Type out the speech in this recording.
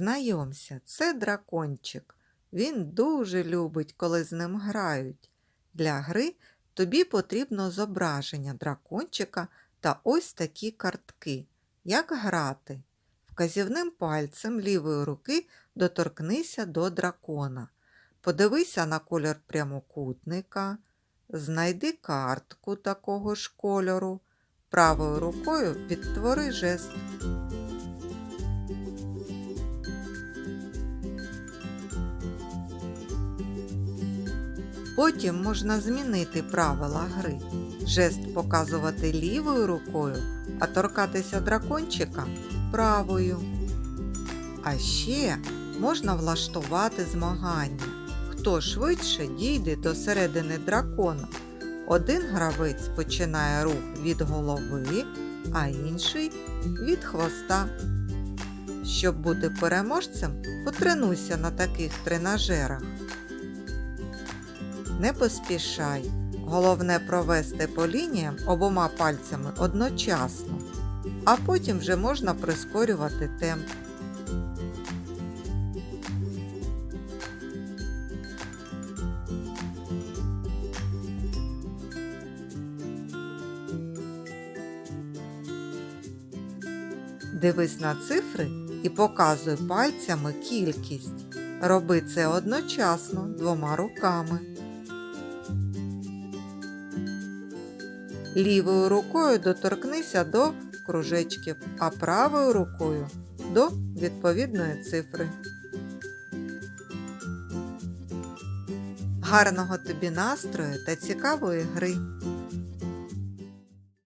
Знайомся, це дракончик. Він дуже любить, коли з ним грають. Для гри тобі потрібно зображення дракончика та ось такі картки. Як грати? Вказівним пальцем лівої руки доторкнися до дракона. Подивися на колір прямокутника, знайди картку такого ж кольору. Правою рукою відтвори жест. Потім можна змінити правила гри. Жест показувати лівою рукою, а торкатися дракончика правою. А ще можна влаштувати змагання. Хто швидше дійде до середини дракона. Один гравець починає рух від голови, а інший від хвоста. Щоб бути переможцем, потренуйся на таких тренажерах. Не поспішай. Головне провести по лініям обома пальцями одночасно, а потім вже можна прискорювати темп. Дивись на цифри і показуй пальцями кількість. Роби це одночасно двома руками. Лівою рукою доторкнися до кружечків, а правою рукою до відповідної цифри. Гарного тобі настрою та цікавої гри!